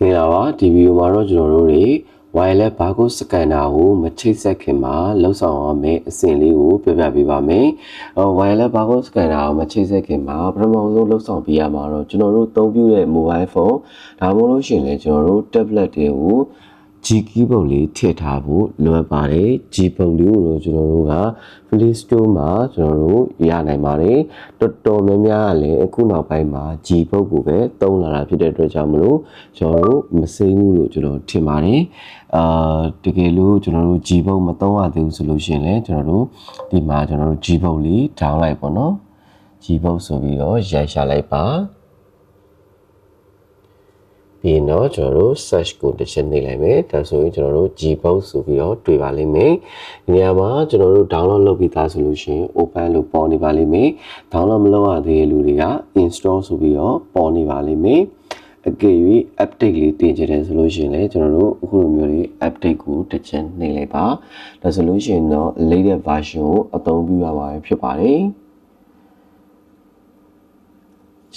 မင်္ဂလာပါဒီဗီဒီယိုမှာတော့ကျွန်တော်တို့တွေ wireless barcode scanner ကိုမချိတ်ဆက်ခင်မှာလောက်ဆောင်ရမယ့်အဆင့်လေးကိုပြပြပေးပါမယ်။အော် wireless barcode scanner ကိုမချိတ်ဆက်ခင်မှာပထမဆုံးလောက်ဆောင်ပေးရမှာတော့ကျွန်တော်တို့အသုံးပြုတဲ့ mobile phone ဒါမှမဟုတ်လို့ရှိရင်လည်းကျွန်တော်တို့ tablet တွေကို G keyboard လေးထည့်ထားဖို့လိုအပ်ပါတယ် G ပုံလေးကိုတော့ကျွန်တော်တို့က Play Store မှာကျွန်တော်တို့ရနိုင်ပါတယ်တော်တော်များများကလည်းအခုနောက်ပိုင်းမှာ G ပုံကိုပဲသုံးလာတာဖြစ်တဲ့အတွက်ကြောင့်မလို့ကျွန်တော်တို့မစိမ့်ဘူးလို့ကျွန်တော်ထင်ပါတယ်အာတကယ်လို့ကျွန်တော်တို့ G ပုံမသုံးရသေးဘူးဆိုလို့ရှိရင်လည်းကျွန်တော်တို့ဒီမှာကျွန်တော်တို့ G ပုံလေး down လိုက်ပေါ့နော် G ပုံဆိုပြီးတော့ရိုက်ရှာလိုက်ပါပြီး ရင်တော့ကျွန်တော်တို့ search ကိုတစ်ချက်နှိပ်လိုက်မယ်ဒါဆိုရင်ကျွန်တော်တို့ Gbox ဆိုပြီးတော့တွေ့ပါလိမ့်မယ်ဒီနေရာမှာကျွန်တော်တို့ download လုပ်ပြီးသားဆိုလို့ရှိရင် open လို့ပေါ်နေပါလိမ့်မယ် download မလုပ်ရသေးတဲ့လူတွေက install ဆိုပြီးတော့ပေါ်နေပါလိမ့်မယ်အကယ်၍ update လေးတင်ကြတယ်ဆိုလို့ရှိရင်လည်းကျွန်တော်တို့အခုလိုမျိုးလေး update ကိုတစ်ချက်နှိပ်လိုက်ပါဒါဆိုလို့ရှိရင်တော့ latest version ကိုအသုံးပြုရမှာဖြစ်ပါတယ်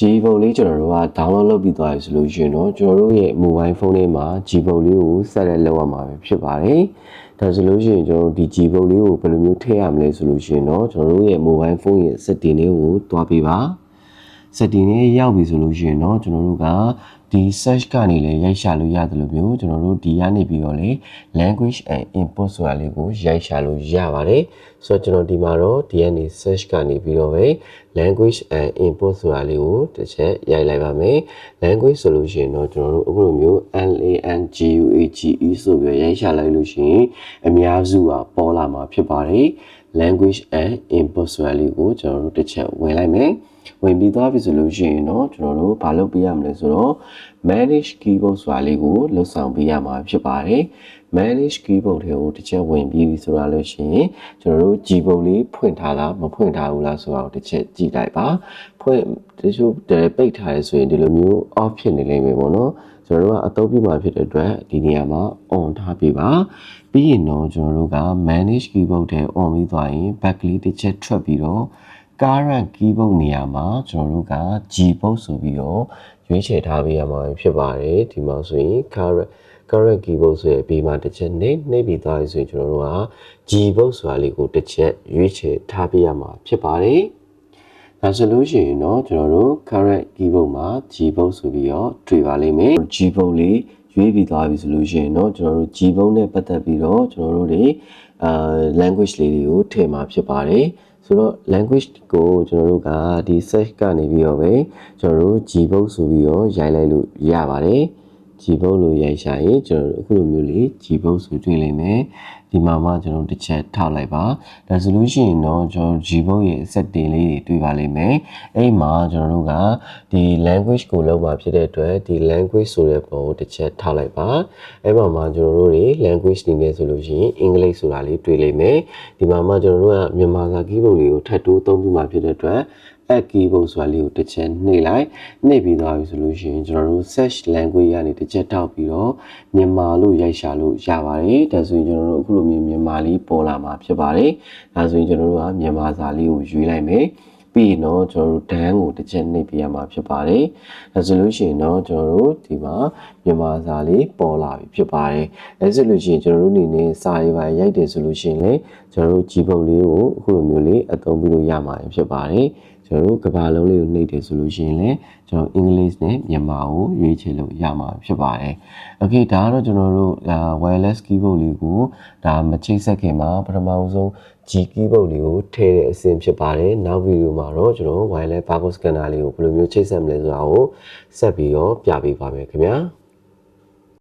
G ပုံလေးကျွန်တော်တို့က download လုပ်ပြီးသွားပြီဆိုလို့ရှိရင်တော့ကျွန်တော်တို့ရဲ့ mobile phone လေးမှာ G ပုံလေးကိုဆက်လက်လုပ်ရမှာပဲဖြစ်ပါတယ်။ဒါဆိုလို့ရှိရင်ကျွန်တော်တို့ဒီ G ပုံလေးကိုဘယ်လိုမျိုးထည့်ရမလဲဆိုလို့ရှိရင်တော့ကျွန်တော်တို့ရဲ့ mobile phone ရဲ့ setting လေးကိုတွားပေးပါ။ setting လေးရောက်ပြီဆိုလို့ရှိရင်တော့ကျွန်တော်တို့ကဒီ search ကနေလည်းရိုက်ရှာလို့ရတယ်လို့မျိုးကျွန်တော်တို့ဒီကနေပြီးတော့လေ language and input ဆိုတာလေးကိုရိုက်ရှာလို့ရပါတယ်ဆိုတော့ကျွန်တော်ဒီမှာတော့ဒီကနေ search ကနေပြီးတော့ပဲ language and input ဆိုတာလေးကိုတစ်ချက်ရိုက်လိုက်ပါမယ် language ဆိုလို့ရှိရင်တော့ကျွန်တော်တို့အခုလိုမျိုး L A N G U A G E ဆိုပြီးရိုက်ရှာလိုက်လို့ရှိရင်အများစုကပေါ်လာမှာဖြစ်ပါတယ် language and input ဆိုတာလေးကိုကျွန်တော်တို့တစ်ချက်ဝင်လိုက်မယ် ဝင်ပြီးသွားပြီဆိုလို့ရှိရင်တော့ကျွန်တော်တို့ဘာလုပ်ပေးရမလဲဆိုတော့ manage keyboard ဆိုတာလေးကိုလှုပ်ဆောင်ပေးရမှာဖြစ်ပါတယ် manage keyboard တွေကိုတစ်ချက်ဝင်ပြီးပြီဆိုတာလို့ရှိရင်ကျွန်တော်တို့ keyboard လေးဖွင့်ထားလားမဖွင့်ထားဘူးလားဆိုတာကိုတစ်ချက်ကြည့်လိုက်ပါဖွင့်တချို့တယ်ပိတ်ထားရဆိုရင်ဒီလိုမျိုး off ဖြစ်နေလိမ့်မယ်ပေါ့နော်ကျွန်တော်တို့ကအသုံးပြုမှာဖြစ်တဲ့အတွက်ဒီနေရာမှာ on ထားပေးပါပြီးရင်တော့ကျွန်တော်တို့က manage keyboard တွေ on ပြီးသွားရင် back လေးတစ်ချက်ထွက်ပြီးတော့ current keyboard နေရာမှာကျွန်တော်တို့က Gbox ဆိုပြီးတော့ရွေးချယ်ထားပေးရမှာဖြစ်ပါတယ်ဒီမှာဆိုရင် current current keyboard ဆိုရဲ့ဘေးမှာတစ်ချက်နှိပ်နှိပ်ပြီးသွားပြီဆိုရင်ကျွန်တော်တို့က Gbox ဆိုတာလေးကိုတစ်ချက်ရွေးချယ်ထားပေးရမှာဖြစ်ပါတယ်ဒါဆိုလို့ရှိရင်တော့ကျွန်တော်တို့ current keyboard မှာ Gbox ဆိုပြီးတော့တွေ့ပါလိမ့်မယ် Gbox လေးရွေးပြီးသွားပြီဆိုလို့ရှိရင်တော့ကျွန်တော်တို့ Gbox နဲ့ပတ်သက်ပြီးတော့ကျွန်တော်တို့တွေအာ language လေးတွေကိုထည့်မှာဖြစ်ပါတယ် ဆိုတော့ language ကိုကျွန်တော်တို့ကဒီ search ကနေပြီးတော့ပဲကျွန်တော်တို့ Gbox ဆိုပြီးတော့ရိုက်လိုက်လို့ရပါတယ် Gbox လို့ရိုက်ရှာရင်ကျွန်တော်တို့အခုလိုမျိုးလေး Gbox ဆိုတွေ့လိမ့်မယ်ဒီမှာမှကျွန်တော်တစ်ချက်ထောက်လိုက်ပါဒါဆိုလို့ရှိရင်တော့ကျွန်တော် Gbox ရဲ့ setting လေးတွေတွေ့ပါလိမ့်မယ်အဲ့မှာကျွန်တော်တို့ကဒီ language ကိုလောက်မှာဖြစ်တဲ့အတွက်ဒီ language ဆိုတဲ့ပုံကိုတစ်ချက်ထောက်လိုက်ပါအဲ့မှာမှကျွန်တော်တို့တွေ language နေမယ်ဆိုလို့ရှိရင်အင်္ဂလိပ်ဆိုတာလေးတွေ့လိမ့်မယ်ဒီမှာမှကျွန်တော်တို့ကမြန်မာစာ keyboard လေးကိုထပ်တိုးသုံးပြီးမှဖြစ်တဲ့အတွက် add keyboard ဆိုတာလေးကိုတစ်ချက်နှိပ်လိုက်နှိပ်ပြီးသွားပြီဆိုလို့ရှိရင်ကျွန်တော်တို့ search language ကနေတစ်ချက်ထောက်ပြီးတော့မြန်မာလို့ရိုက်ရှာလို့ရပါတယ်ဒါဆိုရင်ကျွန်တော်တို့အခုလိုမျိုးမြန်မာလေးပေါ်လာမှာဖြစ်ပါတယ်ဒါဆိုရင်ကျွန်တော်တို့ကမြန်မာစာလေးကိုရွေးလိုက်မယ် ပြီးရင်တော့ကျွန်တော်တို့ဒန်းကိုတစ်ချက်နှိပ်ပြရမှာဖြစ်ပါတယ်။ဒါဆိုလို့ရှိရင်တော့ကျွန်တော်တို့ဒီမှာမြန်မာစာလေးပေါ်လာပြီဖြစ်ပါတယ်။အဲဆိုလို့ရှိရင်ကျွန်တော်တို့အနေနဲ့စာရေးပါရိုက်တယ်ဆိုလို့ရှိရင်လည်းကျွန်တော်တို့ကြီးပုံလေးကိုအခုလိုမျိုးလေးအသုံးပြုလို့ရမှာဖြစ်ပါတယ်။ကျွန်တော်တို့ကဘာလုံးလေးကိုနှိပ်တယ်ဆိုလို့ရှိရင်လည်းကျွန်တော်အင်္ဂလိပ်နဲ့မြန်မာကိုရွေးချယ်လို့ရမှာဖြစ်ပါတယ်။ Okay ဒါကတော့ကျွန်တော်တို့ wireless keyboard လေးကိုဒါမချိတ်ဆက်ခင်မှာပထမဆုံး G keyboard လေးကိုထည့်တဲ့အဆင့်ဖြစ်ပါတယ်။နောက်ဗီဒီယိုမှာတော့ကျွန်တော် wireless barcode scanner လေးကိုဘယ်လိုမျိုးချိတ်ဆက်မလဲဆိုတာကိုဆက်ပြီးတော့ပြပေးပါမယ်ခင်ဗျာ။